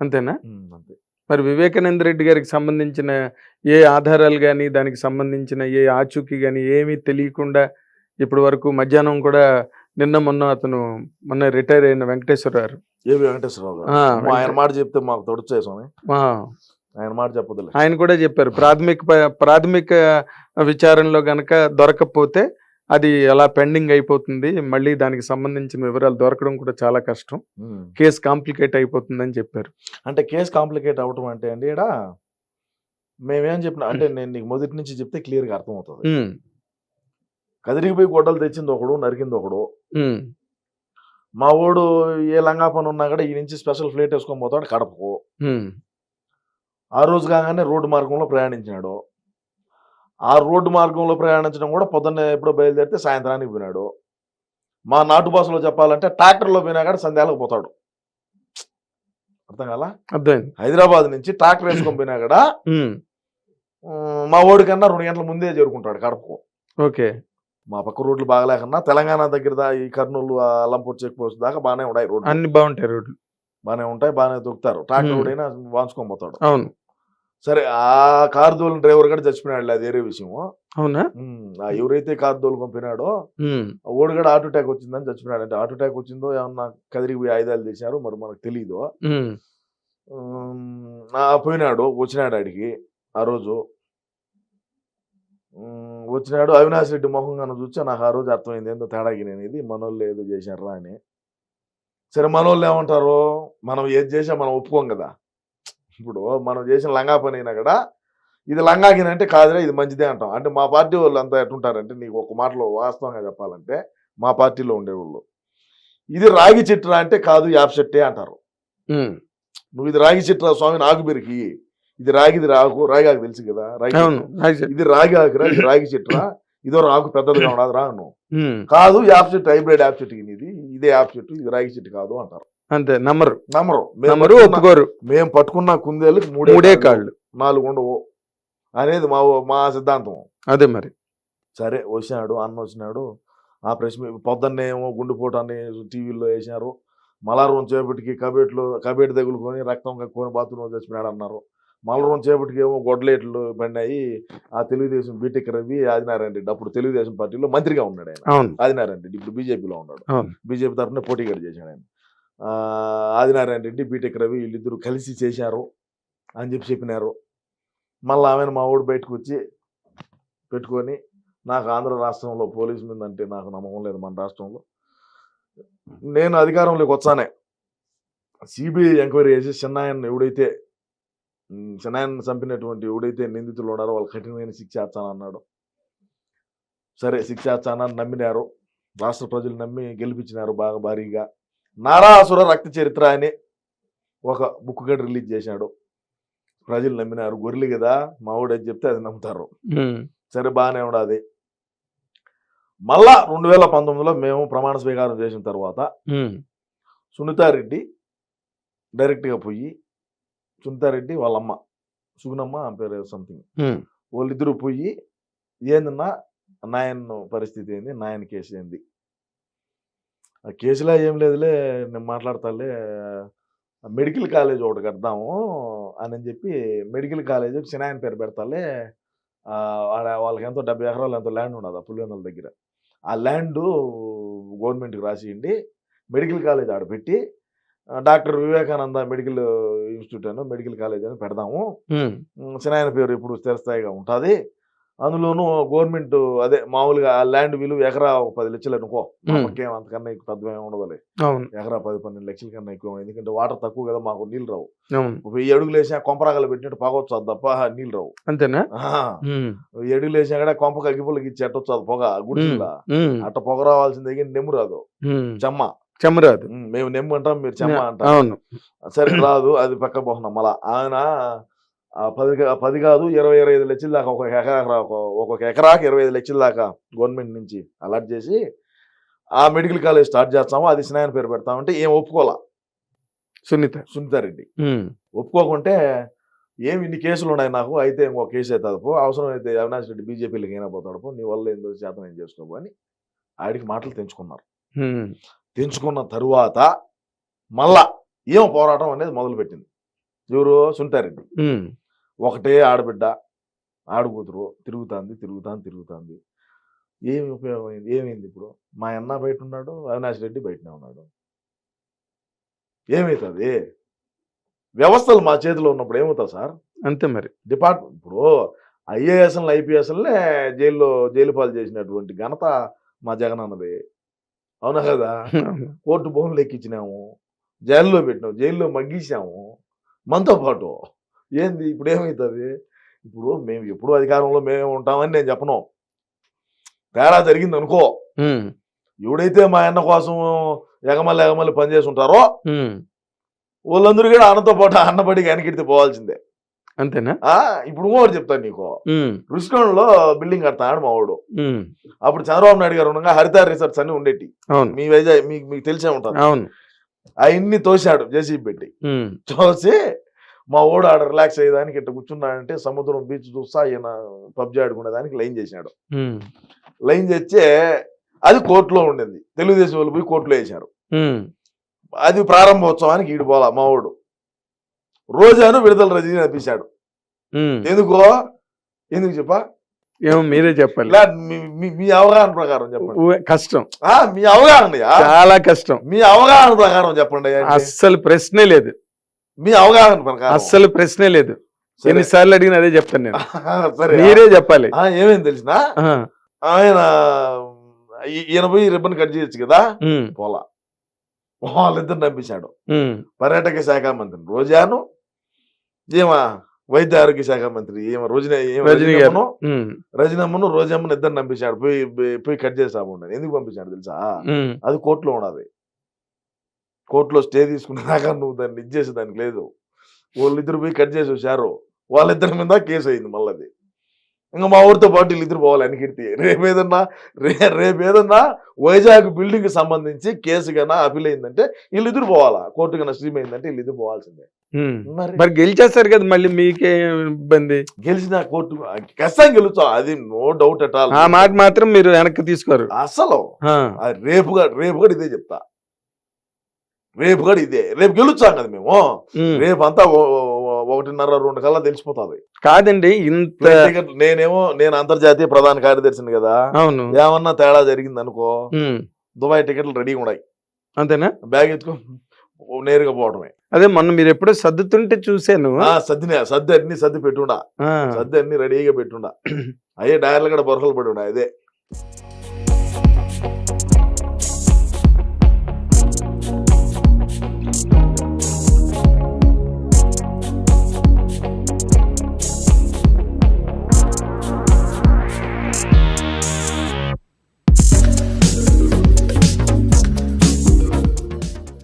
అంతేనా? అంతే. మరి వివేకానంద రెడ్డి గారికి సంబంధించిన ఏ ఆధారాలు కానీ దానికి సంబంధించిన ఏ ఆచూకీ కానీ ఏమీ తెలియకుండా ఇప్పటి వరకు మధ్యాహ్నం కూడా నిన్న మొన్న అతను మొన్న రిటైర్ అయిన వెంకటేశ్వర గారు. ఏవి వెంకటేశ్వరరావు ఆయన మాట చెప్తే మాకు తొడచే స్వామి. ఆ, ఆయన మాట చెప్పదులే ఆయన కూడా చెప్పారు ప్రాథమిక ప్రాథమిక విచారణలో గనక దొరకకపోతే అది అలా పెండింగ్ అయిపోతుంది. మళ్ళీ దానికి సంబంధించిన వివరాలు దొరకడం కూడా చాలా కష్టం. కేసు కాంప్లికేట్ అయిపోతుందని చెప్పారు. అంటే కేసు కాంప్లికేట్ అవటం అంటే అండి ఇక్కడ మేమేం చెప్పిన అంటే నేను నీకు మొదటి నుంచి చెప్తే క్లియర్గా అర్థమవుతుంది కదిరిగిపోయి గొడ్డలు తెచ్చింది ఒకడు నరికింది ఒకడు. మా వాడు ఏ లంగా పని ఉన్నా కూడా ఈ నుంచి స్పెషల్ ఫ్లైట్ వేసుకొని పోతాడు కడపకు. ఆ రోజు కాగానే రోడ్డు మార్గంలో ప్రయాణించినాడు. ఆ రోడ్డు మార్గంలో ప్రయాణించడం కూడా పొద్దున్నే ఎప్పుడో బయలుదేరితే సాయంత్రానికి పోయినాడు. మా నాటు భాషలో చెప్పాలంటే ట్రాక్టర్లో పోయినా కూడా సంధ్యాలకు పోతాడు. అర్థం కాలా? అర్థమైంది. హైదరాబాద్ నుంచి ట్రాక్టర్ వేసుకొని పోయినా కూడా మా ఓడి కన్నా రెండు గంటల ముందే చేరుకుంటాడు కడపకు. ఓకే. మా పక్క రోడ్లు బాగలేకన్నా తెలంగాణ దగ్గర ఈ కర్నూలు ఆ అల్లంపూర్ చెక్ పోస్ట్ దాకా బాగానే ఉన్నాయి రోడ్లు. అన్ని బాగుంటాయి రోడ్లు. బాగానే ఉంటాయి బాగానే దొక్కుతారు ట్రాక్టర్. ఓడైనా వాంచుకొని పోతాడు. అవును. సరే ఆ కారు దోలిన డ్రైవర్ కూడా చచ్చిపోయినాడు అది వేరే విషయం అవునా? ఎవరైతే కారు దోలుకొని పోయినాడో ఉమ్, ఓడి కూడా హార్ట్ అటాక్ వచ్చిందని చచ్చిపోయినాడు అంటే హార్ట్ అటాక్ వచ్చిందో ఏమన్నా కదిరికి పోయి ఆయుధాలు చేశారు మరి మనకు తెలియదు పోయినాడు వచ్చినాడు ఆడికి ఆ రోజు. వచ్చినాడు అవినాష్ రెడ్డి మొహం కన్నా చూస్తే నాకు ఆ రోజు అర్థమైంది ఏందో తేడాకి నేను ఇది మనోళ్ళు ఏదో చేశారా అని. సరే మనోళ్ళు ఏమంటారు? మనం ఏది చేసా మనం ఒప్పుకోం కదా. ఇప్పుడు మనం చేసిన లంగా పని అయినా కూడా ఇది లంగాకిన అంటే కాదురా ఇది మంచిదే అంటాం. అంటే మా పార్టీ వాళ్ళు అంతా ఎట్టుంటారంటే నీకు ఒక మాటలో వాస్తవంగా చెప్పాలంటే మా పార్టీలో ఉండేవాళ్ళు. ఇది రాగి చెట్టురా అంటే కాదు యాప్ చెట్టే అంటారు. నువ్వు ఇది రాగి చెట్టు స్వామి నాకు పెరికి ఇది రాగిది రాకు రాగి ఆకు తెలుసు కదా రాగి. ఇది రాగి ఆకురా ఇది రాగి చెట్టురా ఇదో రాకు పెద్దదిగా ఉండదు రా నువ్వు కాదు యాప్ చెట్టు హైబ్రిడ్ యాప్ చెట్టు ఇది. ఇదే యాప్ చెట్టు ఇది రాగి చెట్టు కాదు అంటారు. అంతే నమ్మరు. నమ్మరు. మేము నమ్మరు ఒప్పుకోరు. మేము పట్టుకున్న కుందేలు మూడే కాళ్ళు, నాలుగు ఉండవు. అనేది మా మా సిద్ధాంతం. అదే మరి. సరే వచ్చినాడు అన్న వచ్చినాడు. ఆ ప్రెస్ మీ- పొద్దున్నే ఏమో గుండెపోటు అని టీవీలో వేసినారు. మలారం చేపటికి కబేట్లో కబేటి తగులుకొని రక్తం కక్కుని బాత్రూమ్ చచ్చిపోయాడు అన్నారు. మలరం చేపటికి ఏమో గొడ్లేట్లు పడినాయి ఆ తెలుగుదేశం బీటెక్ రవి ఆదినారాయణ రెడ్డి. అప్పుడు తెలుగుదేశం పార్టీలో మంత్రిగా ఉన్నాడు ఆయన. ఆదినారాయణ రెడ్డి. ఇప్పుడు బీజేపీలో ఉన్నాడు. బీజేపీ తరఫున పోటీగా చేశాడు ఆయన. ఆదినారాయణ రెడ్డి బీటెక్ రవి వీళ్ళిద్దరు కలిసి చేశారు అని చెప్పి చెప్పినారు. మళ్ళీ ఆమెను మా ఊడు బయటకు వచ్చి పెట్టుకొని నాకు ఆంధ్ర రాష్ట్రంలో పోలీసు మీద అంటే నాకు నమ్మకం లేదు మన రాష్ట్రంలో. నేను అధికారంలోకి వచ్చానే. సిబిఐ ఎంక్వైరీ చేసి చిన్నాయన్ ఎవడైతే చిన్నాయన్ చంపినటువంటి ఎవడైతే నిందితులు ఉన్నారో వాళ్ళు కఠినమైన శిక్ష అన్నాడు. సరే శిక్ష వచ్చానని నమ్మినారు. రాష్ట్ర ప్రజలు నమ్మి గెలిపించినారు బాగా భారీగా. నారాసుర రక్త చరిత్ర అని ఒక బుక్ గడ్ రిలీజ్ చేశాడు. ప్రజలు నమ్మినారు. గొర్రెలు కదా మా వాడు చెప్తే అది నమ్ముతారు. సరే బాగానే ఉండదు. మళ్ళా రెండు వేల పంతొమ్మిదిలో మేము ప్రమాణ స్వీకారం చేసిన తర్వాత సునీతారెడ్డి డైరెక్ట్గా పోయి సునీతారెడ్డి వాళ్ళ అమ్మ సుగుణమ్మ ఆమె పేరు సంథింగ్ వాళ్ళిద్దరూ పోయి ఏందన్నా నాయన్ పరిస్థితి ఏంది? నాయన్ కేసు ఏంది? కేసులో ఏం లేదులే నేను మాట్లాడతాలే మెడికల్ కాలేజ్ ఒకటి కడదాము అని చెప్పి మెడికల్ కాలేజ్ సినాయన్ పేరు పెడతాలే వాళ్ళకి ఎంతో డెబ్బై ఎకరాలు ఎంతో ల్యాండ్ ఉండదు ఆ పులివెందుల దగ్గర. ఆ ల్యాండ్ గవర్నమెంట్కి రాసియండి మెడికల్ కాలేజ్ ఆడ పెట్టి డాక్టర్ వివేకానంద మెడికల్ ఇన్స్టిట్యూట్ అని మెడికల్ కాలేజ్ అని పెడదాము. సినాయన పేరు ఇప్పుడు స్థిరస్థాయిగా ఉంటుంది. అందులోనూ గవర్నమెంట్ అదే మామూలుగా ఆ ల్యాండ్ విలువ ఎకరా ఒక పది లక్షలు అనుకో ఉమ్. మాకేం అంతకన్నా ఎక్కువ ఉండదులే. అవును. ఎకరా పది పన్నెండు లక్షల కన్నా ఎక్కువ ఉండదు. ఎందుకంటే వాటర్ తక్కువ కదా మాకు నీళ్ళు రావు. వెయ్యి అడుగులు వేసినా కొంపరాగలు పెట్టినట్టు పగవచ్చు అది తప్ప నీళ్ళు రావు. అంతేనా? వెయ్యి అడుగులు వేసినా కూడా కొంపకు అగ్గిపుల్లకి ఇచ్చి ఎట్టొచ్చు అది పొగ ఉమ్, అట్ట పొగ రావాల్సిందే కానీ నెమ్ము రాదు. చెమ్మ. చెమరాదు ఉమ్, మేము. నెమ్ము అంటాం మీరు చెమ్మ అంటాం. అవును. సరే రాదు అది పక్క పోతున్నాం మళ్ళా. ఆయన పది పది కాదు ఇరవై ఇరవై ఐదు లక్షల దాకా ఒక ఎకరా ఒక- ఒక్కొక్క ఎకరాకి ఇరవై ఐదు లక్షల దాకా గవర్నమెంట్ నుంచి అలాట్ చేసి ఆ మెడికల్ కాలేజ్ స్టార్ట్ చేస్తాము. అది స్నాయన పేరు పెడతామంటే ఏం ఒప్పుకోవాలా సునీత సునీతారెడ్డి ఒప్పుకోకుంటే ఏమి ఇన్ని కేసులు ఉన్నాయి నాకు? అయితే ఇంకో కేసు అవుతుంది పో అవసరం అయితే అవినాష్ రెడ్డి బీజేపీలోకి అయినా పోతాడు పో. నీ వల్ల ఏందో శాతం ఏం చేసుకోబో అని ఆడికి మాటలు తెంచుకున్నారు. తెంచుకున్న తరువాత మళ్ళా ఏం పోరాటం అనేది మొదలుపెట్టింది. ఎవరు? సునీతారెడ్డి ఒకటే ఆడబిడ్డ ఆడకూతురు తిరుగుతాంది తిరుగుతాంది తిరుగుతాంది. ఏమి ఉపయోగమైంది? ఏమైంది ఇప్పుడు? మా అన్న బయట ఉన్నాడు అవినాష్ రెడ్డి బయటనే ఉన్నాడు. ఏమవుతుంది వ్యవస్థలు మా చేతిలో ఉన్నప్పుడు ఏమవుతుంది సార్? అంతే మరి. డిపార్ట్మెంట్ ఇప్పుడు ఐఏఎస్ఎల్ ఐపీఎస్ఎల్నే జైల్లో జైలు పాలు చేసినటువంటి ఘనత మా జగన్ అన్నది. అవునా కదా? కోర్టు భూములు ఎక్కించినాము జైల్లో పెట్టినాము జైల్లో మగ్గించాము మనతో పాటు ఏంది? ఇప్పుడు ఏమవుతుంది ఇప్పుడు మేము ఎప్పుడు అధికారంలో మేమే ఉంటామని నేను చెప్పను. తేడా జరిగింది అనుకో ఎవడైతే మా అన్న కోసం ఎగమల్లి ఎగమల్లి పనిచేసి ఉంటారో వాళ్ళందరూ కూడా అన్నతో పాటు అన్నబడికి వెనకెడితే పోవాల్సిందే. అంతేనా? ఆ? ఇప్పుడు ఇంకోటి చెప్తాను నీకు. రుషికొండలో బిల్డింగ్ కడతాడు మా వాడు ఉమ్, అప్పుడు చంద్రబాబు నాయుడు గారు ఉండగా హరిత రిసార్ట్స్ అన్ని ఉండేటి. అవును. మీ వైజాగ్ మీకు మీకు తెలిసే అవును. అవన్నీ తోశాడు జేసీబీ పెట్టి. తోసి మా ఓడు ఆడ రిలాక్స్ అయ్యేదానికి ఇట్లా కూర్చున్నాడంటే సముద్రం బీచ్ చూస్తా ఈయన పబ్జి ఆడుకునే దానికి లైన్ చేశాడు ఉమ్, లైన్ చేస్తే అది కోర్టులో ఉండింది. తెలుగుదేశం వాళ్ళు పోయి కోర్టులో వేశారు. ఉమ్, అది ప్రారంభోత్సవానికి ఈడు పోలా మా వాడు రోజాను విడుదల రజనీ అనిపించాడు. ఎందుకో? ఎందుకు చెప్పా? ఏమో మీరే చెప్పాలి. ఇలా మీ- అవగాహన ప్రకారం చెప్పండి. కష్టం. ఆ, మీ అవగాహన చాలా కష్టం. మీ అవగాహన ప్రకారం చెప్పండి. అస్సలు ప్రశ్నే లేదు. మీ అవగాహన ప్రకారం. అస్సలు ప్రశ్నే లేదు. సరే. ఎన్నిసార్లు అడిగిన అదే చెప్తాను నేను. సరే. మీరే చెప్పాలి. ఆ, ఏమేం తెలిసిన? ఆయన ఈయన పోయి రిబ్బన్ కట్ చేయొచ్చు కదా? పోలా. వాళ్ళిద్దరు ఉమ్, పర్యాటక శాఖ మంత్రి రోజాను ఏమ వైద్య ఆరోగ్య శాఖ మంత్రి ఏమ రోజున ఏమ రజనీ గారు. రజనమ్మను రజనమ్మను రోజమ్మను ఇద్దరు నంపించాడు పోయి పోయి- కట్ చేసి ఉండని ఎందుకు పంపించాడు తెలుసా? అది కోర్టులో ఉన్నది కోర్టులో స్టే తీసుకునేదాకా నువ్వు దాన్ని ఇచ్చేసి దానికి లేదు. వాళ్ళిద్దరు పోయి కట్ చేసి వచ్చారు. వాళ్ళిద్దరి మీద కేసు అయింది మళ్ళీ అది ఇంకా మా ఊరితో పాటు వీళ్ళిద్దరు పోవాలి అనికిడితే. రేపు ఏదన్నా రే రేపు ఏదన్నా వైజాగ్ బిల్డింగ్కి సంబంధించి కేసు కన్నా అపీల్ అయిందంటే వీళ్ళిద్దరు పోవాలా? కోర్టు కన్నా స్ట్రీమ్ అయిందంటే వీళ్ళిద్దరు పోవాల్సిందే. మరి గెలిచేస్తారు కదా మళ్ళీ మీకే ఇబ్బంది. గెలిచిన కోర్టు ఖచ్చితంగా గెలుస్తాం. అది నో డౌట్ అట్ ఆల్ ఆ మాట మాత్రం మీరు వెనక్కి తీసుకోరు. అసలు ఆ, అది రేపు కూడా రేపు కూడా ఇదే చెప్తా. రేపు కూడా ఇదే. రేపు గెలుచాం కదా మేము. రేపు అంతా ఒకటిన్నర రెండు కల్లా తెలిసిపోతుంది. కాదండి ఇంత నేనేమో నేను అంతర్జాతీయ ప్రధాన కార్యదర్శిని కదా. అవును. ఏమన్నా తేడా జరిగింది అనుకో దుబాయ్ టికెట్లు రెడీగా ఉన్నాయి. అంతేనా? బ్యాగ్ ఎత్తుకో నేరుగా పోవడమే. అదే మొన్న మీరు ఎప్పుడో సర్దుతుంటే చూశాను. ఆ సర్దినే సర్ది అన్ని సర్ది పెట్టుండా. సర్ది అన్ని రెడీగా పెట్టుండా. అయ్యే డైర్లు కూడా బొరకలు పడి ఉండా అదే.